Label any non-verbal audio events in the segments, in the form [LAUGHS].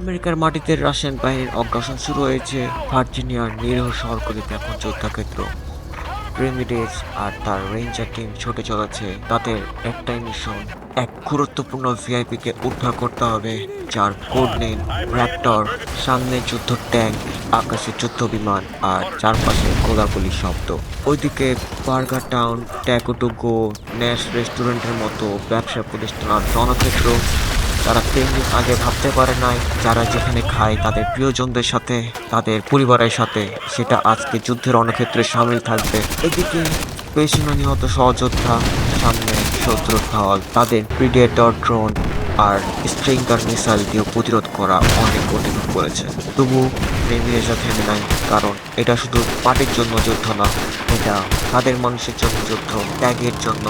আমেরিকার মাটিতে রাশিয়ান বাহিনীর অগ্রাসন শুরু হয়েছে। ভার্জিনিয়ার নিরীহ শহরগুলিতে এখন যুদ্ধক্ষেত্র। রেমিডেজ আর তার রেঞ্জার টিম ছুটে চলেছে। তাদের একটাই মিশন, এক গুরুত্বপূর্ণ ভিআইপিকে উদ্ধার করতে হবে, যার কোড নেম র্যাপ্টর, সামনে যুদ্ধ ট্যাঙ্ক, আকাশে যুদ্ধ বিমান আর চারপাশে গোলাগুলি শব্দ। ওইদিকে burger town taco to go Nash রেস্টুরেন্টের মতো ব্যবসা প্রতিষ্ঠান আর জনক্ষেত্র তারা তেমনি আগে ভাবতে পারে নাই, যারা যেখানে খায় তাদের প্রিয়জনদের সাথে, তাদের পরিবারের সাথে, সেটা আজকে যুদ্ধের রণক্ষেত্রে সামিল থাকবে। এদিকে পেছনে নিহত সহযোদ্ধা, সামনে শত্রুর ঢল তাদের প্রিডেটর ড্রোন আর স্ট্রিঙ্গার মিসাইল দিয়ে প্রতিরোধ করা অনেক কঠিন পড়েছে। তবু প্রেমীরা থেমে নাই, কারণ এটা শুধু পার্টির জন্য যুদ্ধ না, এটা তাদের মানুষের জন্য যুদ্ধ, ত্যাগের জন্য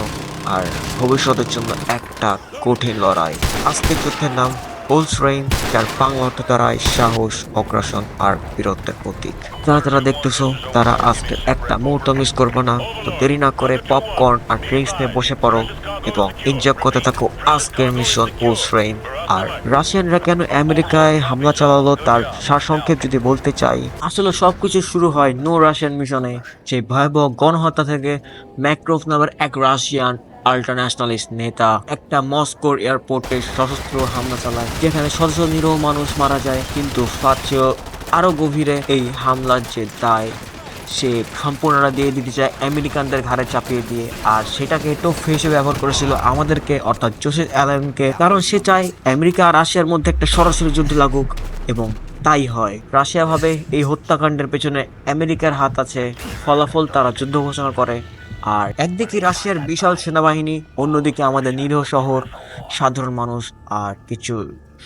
আর ভবিষ্যতের জন্য একটা কঠিন লড়াই। আজকের যুদ্ধের নাম হোলস রেইন যার বাংলা অর্থ দাঁড়ায় সাহস, অগ্রাসন আর বীরত্বের প্রতীক। যারা যারা দেখতেছো, তারা আজকে একটা মুহূর্ত মিস করব না। তো দেরি না করে পপকর্ন আর ড্রিঙ্কস নিয়ে বসে পড়ো এবং এনজয় করতে থাকো আজকের মিশন হোলস রেইন আর রাশিয়ানরা কেন আমেরিকায় হামলা চালালো তার সারসংক্ষেপ যদি বলতে চাই? আসলে সবকিছু শুরু হয় নো রাশিয়ান মিশনে সেই ভয়াবহ গণহত্যা থেকে ম্যাক্রোফ নামের এক রাশিয়ান আল্ট্রান্যাশনালিস্ট নেতা, একটা মস্কোর এয়ারপোর্টে সশস্ত্র হামলা চালায়, যেখানে শত শত মানুষ মারা যায়, কিন্তু তার চেয়েও আরও গভীরে এই হামলার যে দায়, সে সম্পূর্ণটা দিয়ে দিতে চায় আমেরিকানদের ঘাড়ে চাপিয়ে দিয়ে। আর সেটাকে টোপ হিসেবে ব্যবহার করেছিল আমাদেরকে, অর্থাৎ জোসেফ অ্যালানকে। কারণ সে চায় আমেরিকা আর রাশিয়ার মধ্যে একটা সরাসরি যুদ্ধ লাগুক, এবং তাই হয়। রাশিয়া ভাবে এই হত্যাকাণ্ডের পেছনে আমেরিকার হাত আছে, ফলাফল তারা যুদ্ধ ঘোষণা করে। আর একদিকে রাশিয়ার বিশাল সেনাবাহিনী, অন্যদিকে আমাদের নিরীহ শহর, সাধারণ মানুষ আর কিছু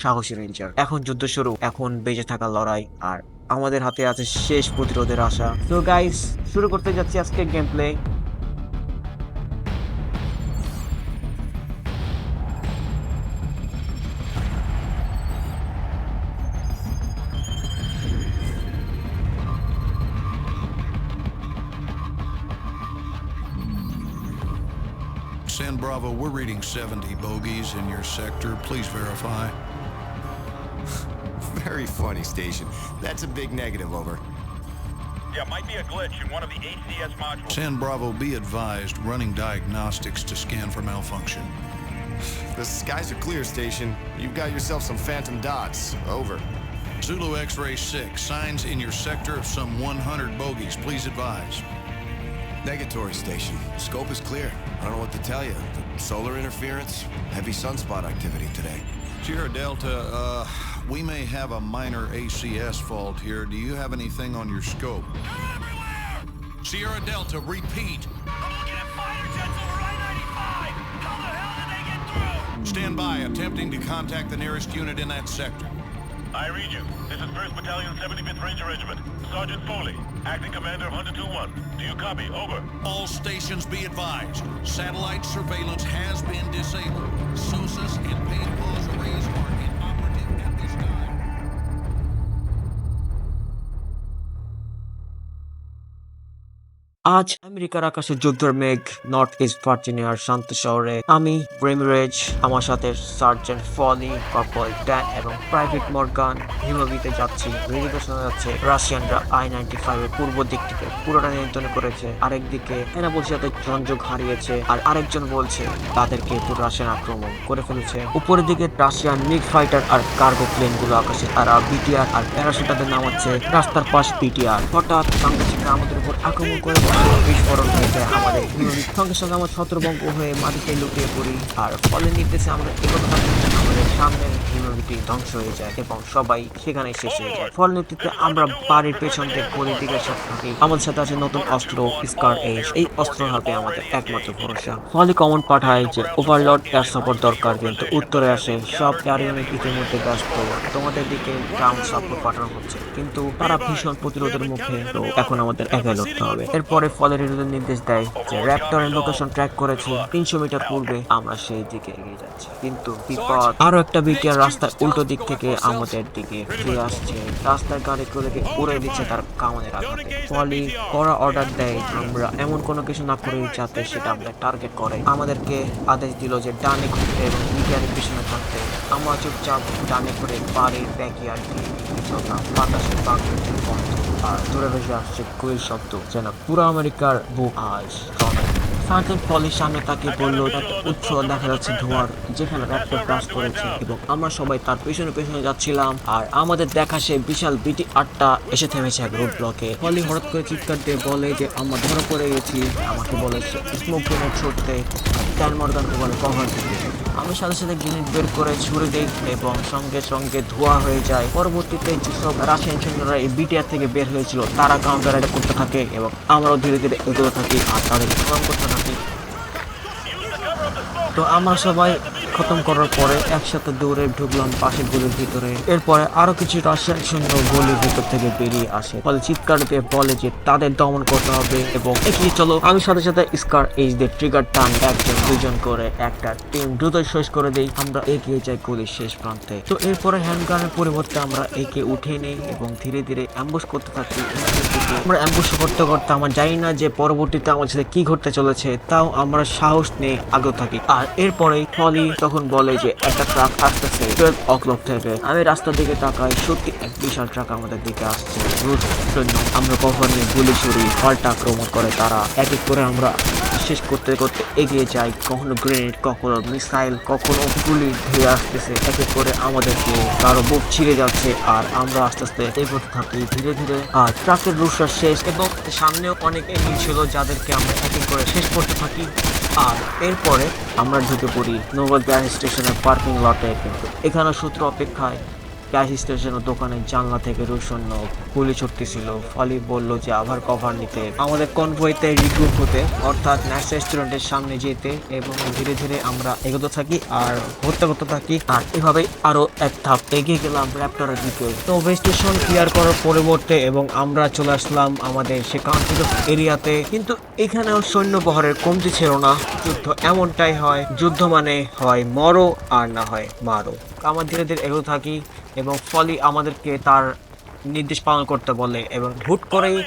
সাহসী রেঞ্জার এখন যুদ্ধ শুরু, এখন বেঁচে থাকা লড়াই আর আমাদের হাতে আছে শেষ প্রতিরোধের আশা। তো গাইস শুরু করতে যাচ্ছি আজকে gameplay we're reading 70 bogeys in your sector. Please verify. [LAUGHS] Very funny, Station. That's a big negative, over. Yeah, might be a glitch in one of the ACS modules. San Bravo, be advised, running diagnostics to scan for malfunction. [SIGHS] The skies are clear, Station. You've got yourself some phantom dots. Over. Zulu X-ray 6, signs in your sector of some 100 bogeys. Please advise. Negatory, Station. Scope is clear. I don't know what to tell you. Solar interference, heavy sunspot activity today. Sierra Delta, uh, we may have a minor ACS fault here. Do you have anything on your scope? Sierra Delta, repeat. I'm looking at fighter jets over I-95! How the hell did they get through? Stand by, attempting to contact the nearest unit in that sector. I read you. This is 1st Battalion, 75th Ranger Regiment. Sergeant Foley, acting commander of Hunter 2-1. Do you copy? Over. All stations be advised. Satellite surveillance has been disabled. SOSUS and paid আজ আমেরিকার আকাশে যুদ্ধের মেঘ north east ভার্জিনিয়ার শান্ত শহরে। আমি ব্রেমিরেজ আমার সাথে sergeant Foley corporal Dan এবং প্রাইভেট মর্গান হিমবিতে যাচ্ছি। রেডিও শোনা যাচ্ছে রাশিয়ানরা আই নাইনটি ফাইভ এর পূর্ব দিকটিকে। পুরোটা নিয়ন্ত্রণ করেছে। আরেকদিকে এরা বলছে তাদের সংযোগ হারিয়েছে আর আরেকজন বলছে তাদেরকে পুরো রাশিয়ান আক্রমণ করে ফেলেছে। উপরের দিকে রাশিয়ান মিগ ফাইটার আর কার্গো প্লেনগুলো আকাশে তারা বিটিআর আর প্যারাশুটাদের নামাচ্ছে। রাস্তার পাশ পিটিআর হঠাৎ আমাদের উপর আক্রমণ করে বিস্ফোরণ হয়ে যায় আমাদের সঙ্গে সঙ্গে আমরা ছত্রভঙ্গ হয়ে মাটিতে লুকিয়ে পড়ি। আর ফলে নির্দেশে আমরা এগোতে আমাদের সামনের হিমবিটি ধ্বংস হয়ে যায় এবং সবাই সেখানে শেষ হয়ে যায়। ফল নেতৃত্বে আমরা বাড়ির পেছন থেকে দিকে সব থাকি। আমাদের সাথে আছে নতুন অস্ত্র, স্কার এস এই অস্ত্র হাতে আমাদের একমাত্র ভরসা। ফলে কমন পাঠায় যে ওভারলড এয়ার সাপোর্ট দরকার, কিন্তু উত্তরে আসে, সব এয়ার ইউনিট ইতিমধ্যে ব্যস্ত। তোমাদের দিকে গ্রাউন্ড সাপোর্ট পাঠানো হচ্ছে। কিন্তু তারা ভীষণ প্রতিরোধের মুখে, তো এখন আমাদের একাই লড়তে হবে। এরপর এরপরে ফলের বিরুদ্ধে নির্দেশ দেয় যে র্যাপ্টরের লোকেশন ট্র্যাক করেছে। তিনশো মিটার পূর্বে আমরা সেই দিকে এগিয়ে যাচ্ছি। কিন্তু বিপদ আরও একটা বিটিআর রাস্তার উল্টো দিক থেকে আমাদের দিকে ফিরে আসছে। রাস্তার গাড়ি করে উড়ে দিচ্ছে তার কামানের আঘাতে ফলি করা অর্ডার দেয় আমরা এমন কোনো কিছু না করি যাতে সেটা আমাদের টার্গেট করে। আমাদেরকে আদেশ দিল যে ডানে ঘুরতে এবং বিটিআরের পিছনে থাকতে আমরা চুপচাপ ডানে করে বাড়ির ব্যাকিয়ার দিয়ে চললাম। বাঘ আর দূরে ভেসে আসছে কুইল শব্দ যেন পুরো আমেরিকার বুক আজ সার্জেন্ট পলির সামনে তাকে বলল একটা উৎস দেখা যাচ্ছে ধোঁয়ার যেখানে র্যাপ্টর ক্রাশ করেছে এবং আমরা সবাই তার পেছনে পেছনে যাচ্ছিলাম আর আমাদের দেখা সে বিশাল বিটি আটটা এসে থেমেছে এক রোড ব্লকে। পলি হঠাৎ করে চিৎকার দিয়ে বলে যে আমরা ধরা পড়ে গেছি আমাকে বলেছে স্মোক গ্রেনেড ছুটতে ট্যান মর্গানকে বলে কভার দিতে আমি সাথে সাথে গ্রেনেড বের করে ছুড়ে দিই এবং সঙ্গে সঙ্গে ধোয়া হয়ে যায়। পরবর্তীতে যেসব রাশিয়ান সৈন্যরা এই বিটিআর থেকে বের হয়েছিল, তারা কাউন্টার অ্যাটাক করতে থাকে এবং আমরাও ধীরে ধীরে এগোতে থাকি আর তাদের করতে থাকি। তো আমরা সবাই খতম করার পরে একসাথে দৌড়ে ঢুকলাম পাশের গলির ভিতরে। এরপরে আরও কিছু রাশিয়ান সৈন্য গলির ভিতর থেকে বেরিয়ে আসে। ফলে চিৎকার দিয়ে বলে যে, তাদের দমন করতে হবে এবং এগিয়ে চলো। আমি সাথে সাথে স্কার এইচ দিয়ে ট্রিগার টান একজন দুজন করে একটা টিম দ্রুত শেষ করে দেই। আমরা এগিয়ে যাই গলির শেষ প্রান্তে। তো এরপরে হ্যান্ডগানের পরিবর্তে আমরা একে উঠে নেই এবং ধীরে ধীরে অ্যাম্বুশ করতে থাকি। আমরা অ্যাম্বুশ করতে করতে আমরা জানি না যে পরবর্তীতে আমার সাথে কি ঘটতে চলেছে, তাও আমরা সাহস নিয়ে আগে থাকি। আর এরপরেই ফলি তখন বলে যে, একটা ট্রাক আসতেছে টুয়েলভ ও ক্লক থেকে আমি রাস্তার দিকে তাকাই, সত্যি এক বিশাল ট্রাক আমাদের দিকে আসছে। জন্য আমরা কখন গুলি ছুরি পাল্টা আক্রমণ করে তারা। এক এক করে আমরা শেষ করতে করতে এগিয়ে যাই। কখনো গ্রেনেড কখনো মিসাইল কখনো গুলি ধেয়ে আসতেছে। এক এক করে আমাদেরকে কারও বুক ছিঁড়ে যাচ্ছে আর আমরা আস্তে আস্তে এগোতে থাকি ধীরে ধীরে। আর ট্রাকের রুটটা শেষ এবং সামনেও অনেক এগিয়ে ছিল যাদেরকে আমরা এক এক করে শেষ করতে থাকি। আর এরপরে আমরা ঢুকে পড়ি নোবেল গ্যাস স্টেশনের পার্কিং লটে। কিন্তু এখানে সূত্র অপেক্ষায় গ্যাস স্টেশনের দোকানের জানলা থেকে রোশন্য গুলি ছুটতেছিল। ফলি বলল যে, আবার কভার নিতে। আমাদের কনভয়েতে রিগ্রুপ হতে, অর্থাৎ ন্যাশ রেস্টুরেন্টের সামনে যেতে এবং ধীরে ধীরে আমরা এগোতে থাকি আর ঘুরতে করতে থাকি। আর এভাবেই আরও এক ধাপ এগিয়ে গেলাম র্যাপটরের দিকে। তো স্টেশন ক্লিয়ার করার পরিবর্তে এবং আমরা চলে আসলাম আমাদের সে কাউন্ট্রি এরিয়াতে। কিন্তু এখানেও সৈন্য বহরের কমতি ছিল না। যুদ্ধ এমনটাই হয়, যুদ্ধ মানে হয় মরো আর না হয় মারো। আমরা ধীরে ধীরে এগোতে থাকি এবং ফলি আমাদেরকে তার নির্দেশ পালন করতে বলে এবং হুট করেই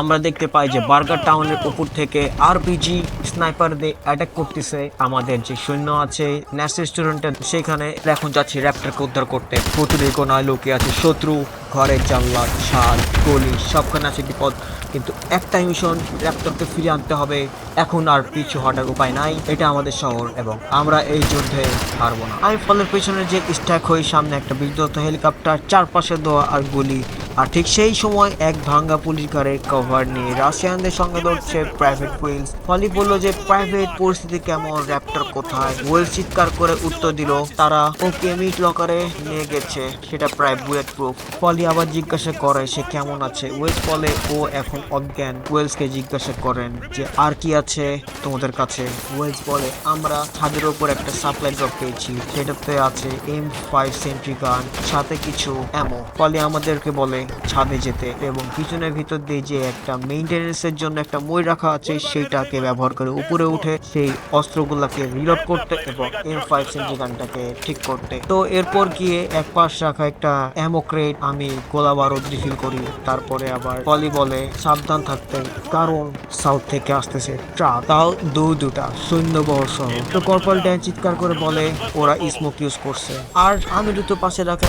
আমরা দেখতে পাই যে বার্গার টাউনের উপর থেকে আরপিজি স্নাইপার দিয়ে অ্যাটাক করতেছে। আমাদের যে সৈন্য আছে ন্যাস রেস্টুরেন্টে সেখানে। এখন যাচ্ছি র্যাপটারকে উদ্ধার করতে। প্রচুর কোনায় লোকে আছে শত্রু, ঘরের জানলা, ছাদ, গলি, সবখানে আছে বিপদ। কিন্তু একটাই মিশন ল্যাপটপকে ফিরে আনতে হবে। এখন আর পিছু হটার উপায় নাই। এটা আমাদের শহর এবং আমরা এই যুদ্ধে হারবো না। আমি ফলের পেছনে যে স্ট্যাক হয়ে সামনে একটা বিদ্যুৎ হেলিকপ্টার চারপাশে দেওয়া আর গুলি। আর ঠিক সেই সময় এক ভাঙ্গা পুলিশ গাড়ির কভার নিয়ে রাশিয়ানদের সঙ্গে লড়ছে প্রাইভেট হুইলস ফলি বলল যে প্রাইভেট পরিস্থিতি কেমন র্যাপটার কোথায়? ওয়েল চিৎকার করে উত্তর দিল, তারা ওকে মিট লকারে নিয়ে গেছে। সেটা প্রায় বুয়েট প্রুফ ফলি আবার জিজ্ঞাসা করে, সে কেমন আছে? ওয়েলস বলে, ও এখন অজ্ঞান। ওয়েলসকে জিজ্ঞাসা করেন যে, আর কি আছে তোমাদের কাছে? ওয়েলস বলে, আমরা ছাদের উপর একটা সাপ্লাই ড্রপ পেয়েছি। সেটাতে আছে এম ফাইভ সেন্ট্রি গান সাথে কিছু এমো ফলে আমাদেরকে বলে ছাদে যেতে এবং পিছনের ভিতর দিয়ে যে একটা মেইনটেনেন্সের জন্য একটা মই রাখা আছে, সেইটাকে ব্যবহার করে উপরে উঠে সেই অস্ত্রগুলোকে রিলোড করতে এবং এম ফাইভ সেন্ট্রি গানটাকে ঠিক করতে। তো এরপর গিয়ে এক পাশ রাখা একটা অ্যামোক্রেট আমি গোলা বারুদ রিফিল করি, তারপরে আবার পলি বলে সাবধান থাকতে কারণ সাউথ থেকে আসতেছে ট্রাক তাও দু দুটা সৈন্যবহর সহ তো কর্পোরাল ড্যান চিৎকার করে বলে, ওরা স্মোক ইউজ করছে। আর আমি দুটো পাশে রাখা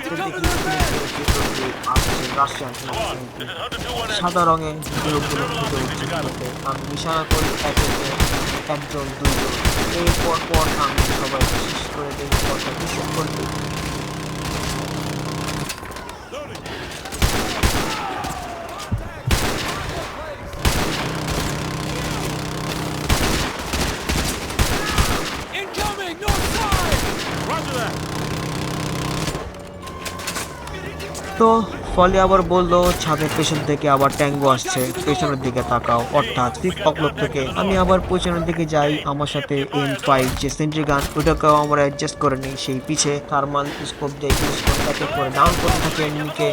করতে রাশিয়ান সাদা রঙে লোকগুলো ফুটে উঠছে আমি ইশারা করি একে একজন দুজন এই পর পর আমি সবাই বিশেষ করে দেখি কথা ভীষণ করতে তো ফলে আবার বলল, ছাদের পেছন থেকে আবার ট্যাঙ্গো আসছে। পেছনের দিকে তাকাও। অর্থাৎ সিক্স থেকে আমি আবার পেছনের দিকে যাই, আমার সাথে এম ফাইভ যে সেন্ট্রি গান ওটাকেও আমরা অ্যাডজাস্ট করে নিই। সেই পিছে থার্মাল স্কোপ দিয়ে এক করে ডাউন করতে থাকে এনিমিকে।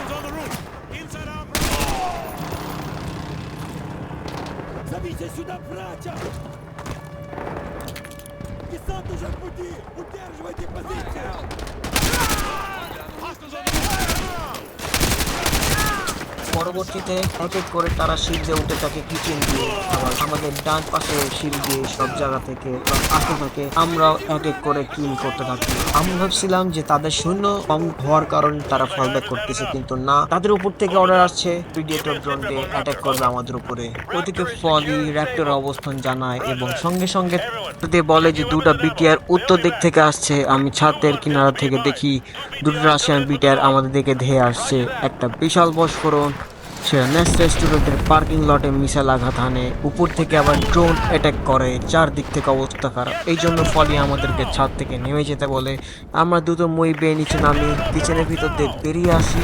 On the roof! Inside our Зовите сюда! Десант уже в пути! Удерживайте позицию! পরবর্তীতে এক এক করে তারা শিল্ডে উঠে থাকে কিচেন দিয়ে আবার আমাদের ডান পাশে শিল্ড দিয়ে সব জায়গা থেকে আসতে থাকে আমরাও এক এক করে কিল করতে থাকি আমি ভাবছিলাম যে তাদের সৈন্য কম হওয়ার কারণে তারা ফল ব্যাক করতেছে, কিন্তু না। তাদের উপর থেকে অর্ডার আসছে। প্রিডিয়েটর ড্রোন দিয়ে অ্যাটাক করবে আমাদের উপরে। ওদিকে ফলি র্যাপ্টর অবস্থান জানায় এবং সঙ্গে সঙ্গে দিয়ে বলে যে দুটা বিটিআর উত্তর দিক থেকে আসছে। আমি ছাদের কিনারা থেকে দেখি দুটো রাশিয়ান বিটিআর আমাদের দিকে ধেয়ে আসছে। একটা বিশাল বস্ফোরণ নেক্সট রেস্টুরেন্টের পার্কিং লটে মিসাইল আঘাত হানে। উপর থেকে আবার ড্রোন অ্যাটাক করে। চারদিক থেকে অবস্থা খারাপ। এই জন্য ফলে আমাদেরকে ছাদ থেকে নেমে যেতে বলে। আমরা দুটো মই বেয়ে নিচে নামি কিচেনের ভিতর দিয়ে বেরিয়ে আসি।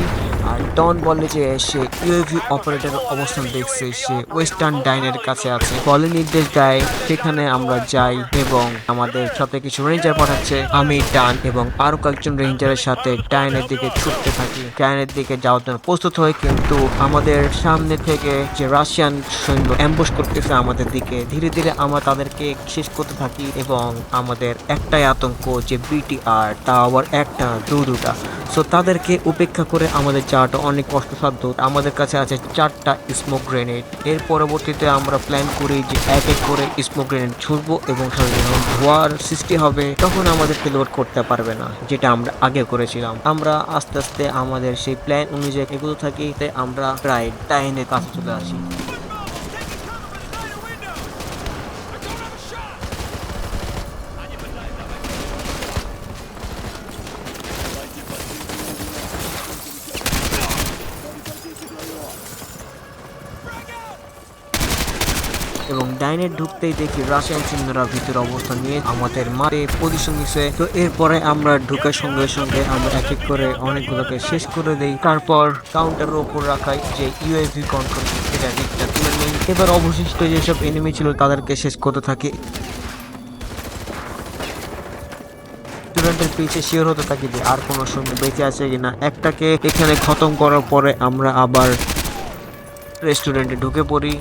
আর ডন বলে যে সে ইউএভি অপারেটরের অবস্থান দেখছে, সে ওয়েস্টার্ন ডাইনের কাছে আছে। ফলে নির্দেশ দেয়, সেখানে আমরা যাই এবং আমাদের সাথে কিছু রেঞ্জার পাঠাচ্ছে। আমি ডান এবং আরও কয়েকজন রেঞ্জারের সাথে ডাইনের দিকে ছুটতে থাকি। ডাইনের দিকে যাওয়ার জন্য প্রস্তুত হয় কিন্তু আমাদের সামনে থেকে যে রাশিয়ান সৈন্য অ্যাম্বুশ করতেছে আমাদের দিকে, ধীরে ধীরে আমরা তাদেরকে শেষ করতে থাকি এবং আমাদের একটাই আতঙ্ক যে বিটিআর তা আবার একটা দু দুটা সো তাদেরকে উপেক্ষা করে আমাদের যাওয়াটা অনেক কষ্টসাধ্য। আমাদের কাছে আছে চারটা স্মোক গ্রেনেড এর পরবর্তীতে আমরা প্ল্যান করি যে এক এক করে স্মোক গ্রেনেড ছুড়বো এবং যখন ধোয়ার সৃষ্টি হবে, তখন আমাদের লোড করতে পারবে না, যেটা আমরা আগে করেছিলাম। আমরা আস্তে আস্তে আমাদের সেই প্ল্যান অনুযায়ী এগুলো থাকি আমরা প্রায় টাইনের কাছে চলে আসি এবং ডাইনে ঢুকতেই দেখি রাশিয়ান সৈন্যরা ভিতরে অবস্থান নিয়ে আমাদের মারে পজিশন নিছে। তো এরপরে আমরা ঢুকার সঙ্গে সঙ্গে আমরা এক এক করে অনেকগুলোকে শেষ করে দেই। তারপর কাউন্টারের ওপর রাখাই যে ইউএভি কন্ট্রোল সেটা দিকটা তুলে নেই এবার অবশিষ্ট যেসব এনিমি ছিল তাদেরকে শেষ করতে থাকি। পিছে শিওর হতে থাকি যে আর কোনো সৈন্য বেঁচে আছে কিনা। একটাকে এখানে খতম করার পরে আমরা আবার রেস্টুরেন্টে ঢুকে পড়ি।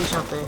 এবং সাথে।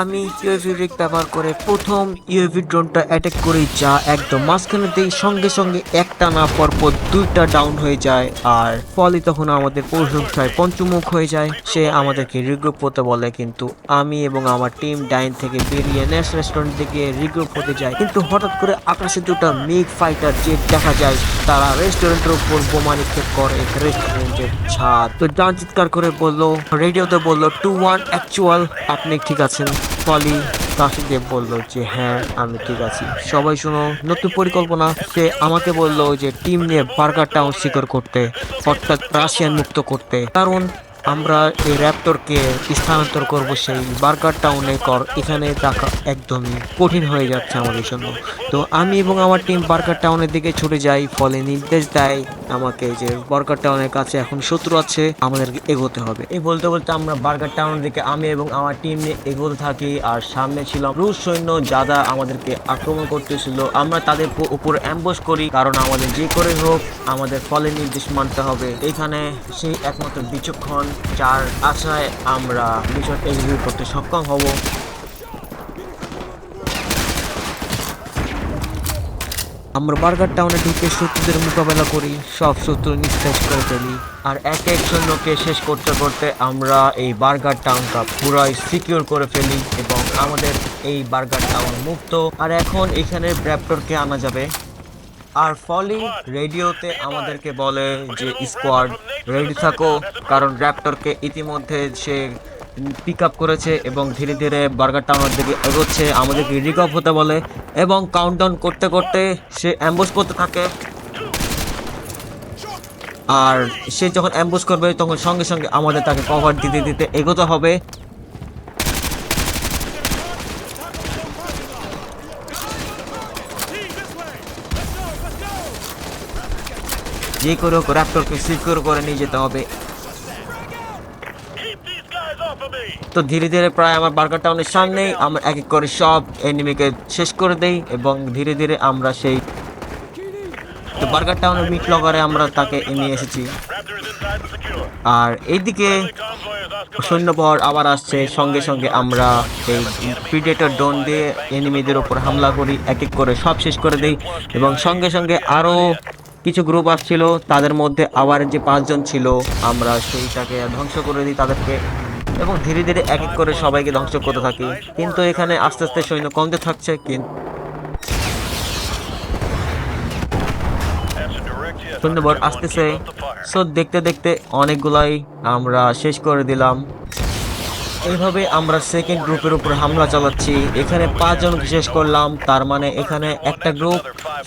আমি ইউএভি রিক ব্যবহার করে প্রথম ইউএভি ড্রোনটা অ্যাটাক করি যা একদম মাঝখানে দিই সঙ্গে সঙ্গে একটা না পরপর দুইটা ডাউন হয়ে যায়, আর ফলে তখন আমাদের প্রশংসায় পঞ্চমুখ হয়ে যায়। সে আমাদেরকে রিগ্রুপ হতে বলে, কিন্তু আমি এবং আমার টিম ডাইন থেকে বেরিয়ে নেক্সট রেস্টুরেন্ট থেকে রিগ্রুপ হতে যায় কিন্তু হঠাৎ করে আকাশে দুটো মিগ ফাইটার জেট দেখা যায়। তারা রেস্টুরেন্টের উপর বোমা নিক্ষেপ করে রেস্টুরেন্টের ছাদ। তো ডান চিৎকার করে বলল রেডিওতে বলল টু ওয়ান অ্যাকচুয়াল আপনি ঠিক আছেন? ফলি কাশিদেব বলল যে হ্যাঁ আমি ঠিক আছি। সবাই শুনো, নতুন পরিকল্পনা। সে আমাকে বলল যে, টিম নিয়ে বার্গার টাউন শিকার করতে, অর্থাৎ রাশিয়ান মুক্ত করতে। কারণ আমরা এই র্যাপটরকে স্থানান্তর করব সেই বার্গার টাউনে কর, এখানে থাকা একদমই কঠিন হয়ে যাচ্ছে আমাদের জন্য। তো আমি এবং আমার টিম বার্গার টাউনের দিকে ছুটে যাই, ফলে নির্দেশ দেয় আমাকে যে বার্গার টাউনের কাছে এখন শত্রু আছে, আমাদেরকে এগোতে হবে। এই বলতে বলতে আমরা বার্গার টাউনের দিকে, আমি এবং আমার টিম নিয়ে এগোতে থাকি, আর সামনে ছিল রুশ সৈন্য যারা আমাদেরকে আক্রমণ করতেছিল। আমরা তাদের উপর অ্যাম্বস করি, কারণ আমাদের যে করে হোক, আমাদের ফলে নির্দেশ মানতে হবে। এখানে সেই একমাত্র বিচক্ষণ যার আশায় আমরা মিশন এক্সিকিউট করতে সক্ষম হব। আমরা বার্গার টাউনে ঢুকে শত্রুদের মোকাবেলা করি, সব শত্রু নিঃশেষ করে ফেলি, আর এক এক সৈন্যকে শেষ করতে করতে আমরা এই বার্গার টাউনটা পুরাই সিকিউর করে ফেলি এবং আমাদের এই বার্গার টাউন মুক্ত। আর এখন এখানে র্যাপটরকে আনা যাবে। আর ফলি রেডিওতে আমাদেরকে বলে যে স্কোয়াড রেডি থাকো, কারণ র্যাপটরকে ইতিমধ্যে সে পিক আপ করেছে এবং ধীরে ধীরে বার্গার টাউনের দিকে এগোচ্ছে। আমাদেরকে রিক রিকভ হতে বলে এবং কাউন্টডাউন করতে করতে সে অ্যাম্বুশ করতে থাকে। আর সে যখন অ্যাম্বুশ করবে, তখন সঙ্গে সঙ্গে আমাদের তাকে কভার দিতে দিতে এগোতে হবে। যে করে হোক র্যাপটরকে সিকিউর করে নিয়ে যেতে হবে! তো ধীরে ধীরে প্রায় আমার বার্গার টাউনের সামনেই আমরা এক এক করে সব এনিমিকে শেষ করে দেই এবং ধীরে ধীরে আমরা সেই তো বার্গার টাউনের মিট লগরে আমরা তাকে নিয়ে এসেছি. আর এইদিকে সৈন্যবহর আবার আসছে সঙ্গে সঙ্গে আমরা এই প্রিডেটর ডোন দিয়ে এনিমিদের ওপর হামলা করি এক এক করে সব শেষ করে দেই এবং সঙ্গে সঙ্গে আরও কিছু গ্রুপ আসছিল, তাদের মধ্যে আবার যে পাঁচজন ছিল, আমরা সেইটাকে ধ্বংস করে দিই তাদেরকে। এবং ধীরে ধীরে এক এক করে সবাইকে ধ্বংস করতে থাকি। কিন্তু এখানে আস্তে আস্তে সৈন্য কমতে থাকছে কিন্তু সৈন্যবর আসতেছে. সো দেখতে দেখতে অনেকগুলাই আমরা শেষ করে দিলাম। এইভাবে আমরা সেকেন্ড গ্রুপের উপর হামলা চালাচ্ছি। এখানে পাঁচজন শেষ করলাম, তার মানে এখানে একটা গ্রুপ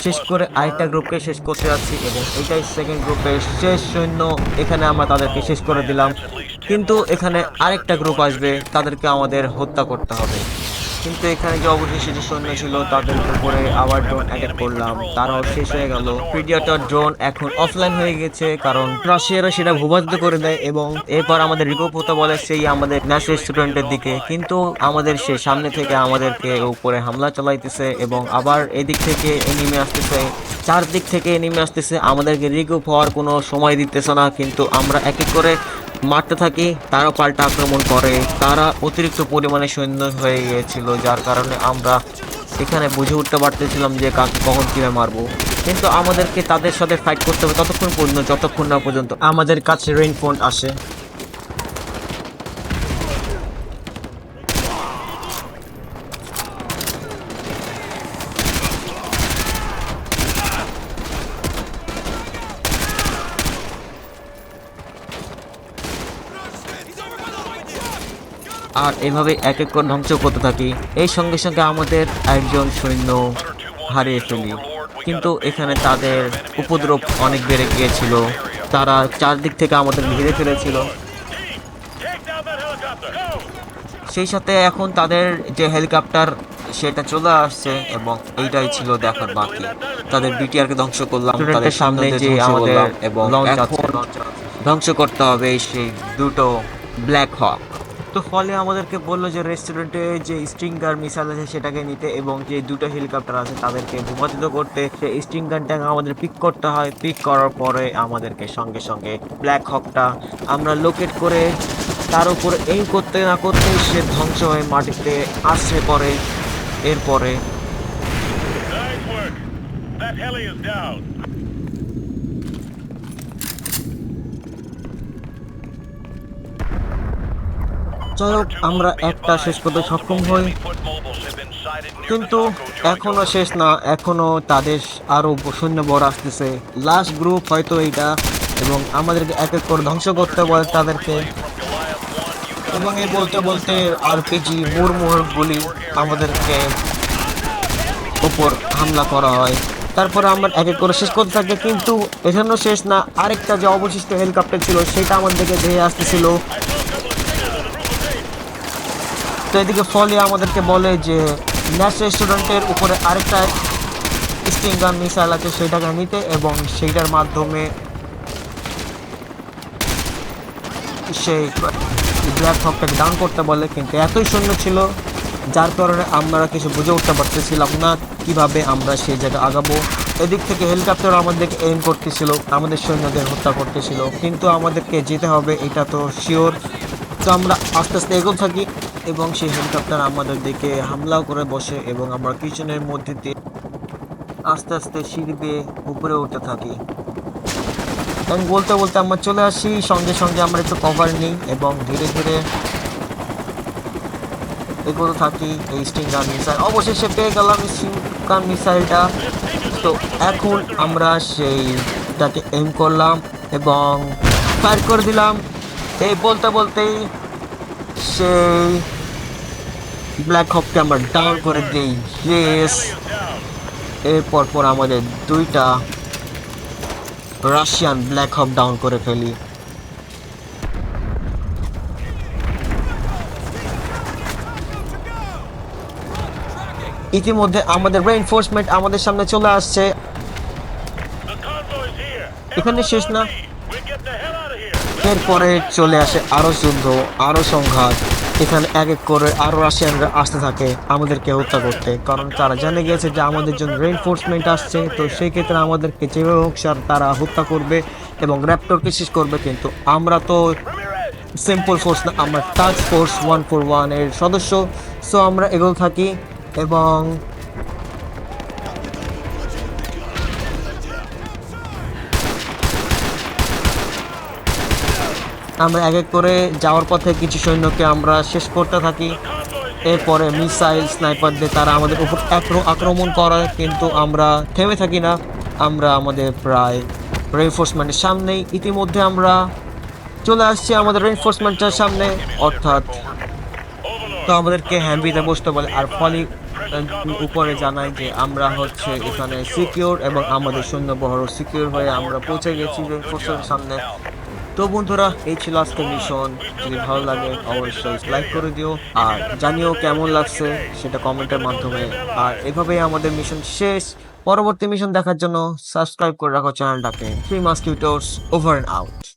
শেষ করে আরেকটা গ্রুপকে শেষ করতে যাচ্ছি এবং এটাই সেকেন্ড গ্রুপের শেষ সৈন্য। এখানে আমরা তাদেরকে শেষ করে দিলাম। কিন্তু এখানে আরেকটা গ্রুপ আসবে, তাদেরকে আমাদের হত্যা করতে হবে। কিন্তু এখানে যে অবশেষে যে সৈন্য ছিল, তাদের উপরে আবার ড্রোন অ্যাটাক করলাম। তারাও শেষ হয়ে গেল। প্রিডিয়াটর ড্রোন এখন অফলাইন হয়ে গেছে, কারণ রাশিয়ারা সেটা ভূপাতিত করে দেয় এবং এরপর আমাদের রিকোপ হতে বলে সেই আমাদের ন্যাশনাল স্টুডেন্টের দিকে। কিন্তু আমাদের সে সামনে থেকে আমাদেরকে উপরে হামলা চালাইতেছে এবং আবার এদিক থেকে এনিমে আসতেছে, চারদিক থেকে এনিমে আসতেছে। আমাদেরকে রিকুপ হওয়ার কোনো সময় দিতেছে না, কিন্তু আমরা এক এক করে মারতে থাকে তারা পাল্টা আক্রমণ করে। তারা অতিরিক্ত পরিমাণে সৈন্য হয়ে গিয়েছিল, যার কারণে আমরা এখানে বুঝে উঠতে পারতেছিলাম যে কাকে কখন কীভাবে মারবো। কিন্তু আমাদেরকে তাদের সাথে ফাইট করতে হবে ততক্ষণ পর্যন্ত, যতক্ষণ না পর্যন্ত। আমাদের কাছে রেইনফোন আসে। আর এভাবে এক এক করে ধ্বংস করতে থাকি। এই সঙ্গে সঙ্গে আমাদের একজন সৈন্য হারিয়ে ফেলি। কিন্তু এখানে তাদের উপদ্রব অনেক বেড়ে গিয়েছিল। তারা চারদিক থেকে আমাদের ঘিরে ফেলেছিল. সেই সাথে এখন তাদের যে হেলিকপ্টার সেটা চলে আসছে এবং এইটাই ছিল দেখার বাকি। তাদের বিটিআরকে ধ্বংস করলাম তাদের সামনে যে আমাদের এবং ধ্বংস করতে হবে সেই দুটো ব্ল্যাক হক তো ফলে আমাদেরকে বলল যে রেস্টুরেন্টে যে স্ট্রিঙ্গার মিসাইল আছে সেটাকে নিতে এবং যে দুটো হেলিকপ্টার আছে তাদেরকে ভূপাতিত করতে সেই স্ট্রিঙ্গারটাকে আমাদের পিক করতে হয় পিক করার পরে আমাদেরকে সঙ্গে সঙ্গে ব্ল্যাক হকটা আমরা লোকেট করে তার উপর এইম করতে না করতে সে ধ্বংস হয়ে মাটিতে আসছে পরে এরপরে. That heli is down. যাই আমরা একটা শেষ করতে সক্ষম হই। কিন্তু Monaco, Georgia. এখনও শেষ না এখনও তাদের আরও সৈন্য বড় আসতেছে। লাস্ট গ্রুপ হয়তো এইটা এবং আমাদেরকে এক এক করে ধ্বংস করতে বলে তাদেরকে। এবং এই বলতে বলতে আরপিজি মুরমুর গুলি আমাদেরকে উপর হামলা করা হয়। তারপরে আমরা এক এক করে শেষ করতে থাকি কিন্তু এখানেও শেষ না। আরেকটা যে অবশিষ্ট হেলিকপ্টার ছিল সেটা আমাদেরকে ধেয়ে আসতেছিল। তো এদিকে ফলে আমাদেরকে বলে যে ন্যাশ রেস্টুরেন্টের উপরে আরেকটা স্টিঙ্গার মিসাইল আছে সেটাকে নিতে এবং সেইটার মাধ্যমে সেই ব্ল্যাক হকটাকে ডাউন করতে বলে। কিন্তু এতই শূন্য ছিল, যার কারণে আমরা কিছু বুঝে উঠতে পারতেছিলাম না কীভাবে আমরা সেই জায়গায় আগাবো। এদিক থেকে হেলিকপ্টার আমাদেরকে এম করতেছিল, আমাদের সৈন্যদের হত্যা করতেছিল। কিন্তু আমাদেরকে যেতে হবে, এটা তো শিওর তো আমরা আস্তে আস্তে এগোতে থাকি। এবং সেই হেলিকপ্টার আমাদের দিকে হামলাও করে বসে এবং আমরা কিচেনের মধ্যে দিয়ে আস্তে আস্তে সিঁড়ি বেয়ে উপরে উঠতে থাকি। এবং বলতে বলতে আমরা চলে আসি, সঙ্গে সঙ্গে আমরা একটু কভার নিই এবং ধীরে ধীরে এগোতে থাকি এই স্টিঙ্গার মিসাইল অবশেষে পেয়ে গেলাম স্টিঙ্গার মিসাইলটা তো এখন আমরা সেইটাকে এম করলাম এবং ফায়ার করে দিলাম। এই বলতে বলতেই সেই ব্ল্যাক হককে আমরা ডাউন করে দিই। ইয়েস এরপর পর আমাদের দুইটা রাশিয়ান ব্ল্যাক হক ডাউন করে ফেলি। ইতিমধ্যে আমাদের রেইনফোর্সমেন্ট আমাদের সামনে চলে আসছে। এখানে শেষ না? এরপরে চলে আসে আরও যুদ্ধ, আরও সংঘাত। এখানে এক এক করে আরও রাশিয়ানরা আসতে থাকে, আমাদেরকে হত্যা করতে। কারণ তারা জেনে গেছে যে আমাদের জন্য রেইনফোর্সমেন্ট আসছে, তো সেই ক্ষেত্রে আমাদেরকে যেভাবে হোক স্যার, তারা হত্যা করবে এবং র্যাপটরকে শেষ করবে। কিন্তু আমরা তো সিম্পল ফোর্স না, আমরা টাস্ক ফোর্স ওয়ান ফোর ওয়ানের সদস্য। সো আমরা এগোতে থাকি এবং আমরা এক এক করে যাওয়ার পথে কিছু সৈন্যকে আমরা শেষ করতে থাকি। এরপরে মিসাইল স্নাইপার দিয়ে তারা আমাদের উপর আক্রমণ করে, কিন্তু আমরা থেমে থাকি না। আমরা আমাদের প্রায় রেনফোর্সমেন্টের সামনেই ইতিমধ্যে আমরা চলে আসছি আমাদের রেনফোর্সমেন্টের সামনে। অর্থাৎ তো আমাদেরকে হ্যাম্বিতে বসতে বলে, আর ফলে উপরে জানাই যে আমরা হচ্ছে এখানে সিকিউর এবং আমাদের সৈন্যবহর সিকিউর হয়ে আমরা পৌঁছে গেছি রেনফোর্সের সামনে। তো বন্ধুরা, এই ছিল আজকের মিশন যদি ভালো লাগে, অবশ্যই লাইক করে দিও। আর জানিও কেমন লাগছে সেটা কমেন্টের মাধ্যমে। আর এভাবেই আমাদের মিশন শেষ। পরবর্তী মিশন দেখার জন্য সাবস্ক্রাইব করে রাখো চ্যানেলটাকে। Three musketeers over and out